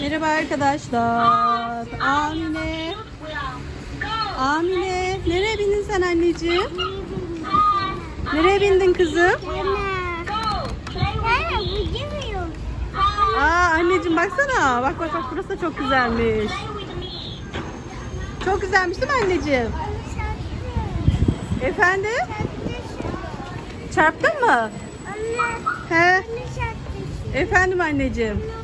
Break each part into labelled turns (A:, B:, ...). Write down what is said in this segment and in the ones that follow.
A: Merhaba arkadaşlar. Amine. Amine. Nereye bindin sen anneciğim? Nereye bindin kızım? Aa anneciğim baksana. Bak bak bak burası da çok güzelmiş. Çok güzelmiş değil mi anneciğim? Efendim? Çarptın mı? He. Efendim anneciğim.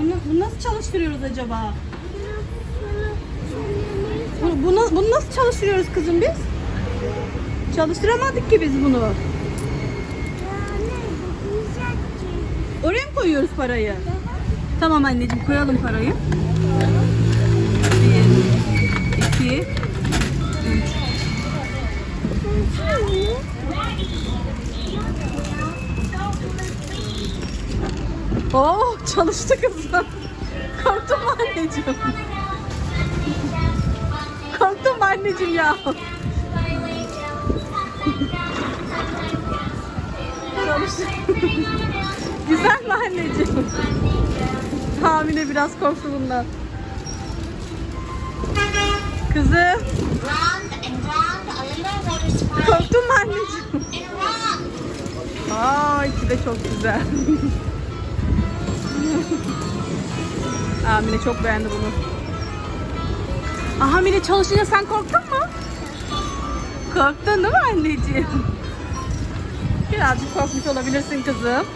A: Bunu, bunu nasıl çalıştırıyoruz acaba? Bu- Bunu, bunu nasıl çalıştırıyoruz kızım biz? Çalıştıramadık ki biz bunu. Oraya mı koyuyoruz parayı? Tamam anneciğim koyalım parayı. Bir, iki, üç. Oh çalıştı kızım. Korktun mu anneciğim? Korktun mu anneciğim ya? Çalıştı. Güzel mi anneciğim? Hamile biraz korktu bundan. Kızım korktun mu anneciğim? Aa içi de çok güzel. Amine çok beğendi bunu. Aa, Hamile çalışınca sen korktun mu? Korktun değil mi anneciğim? Birazcık korkmuş olabilirsin kızım.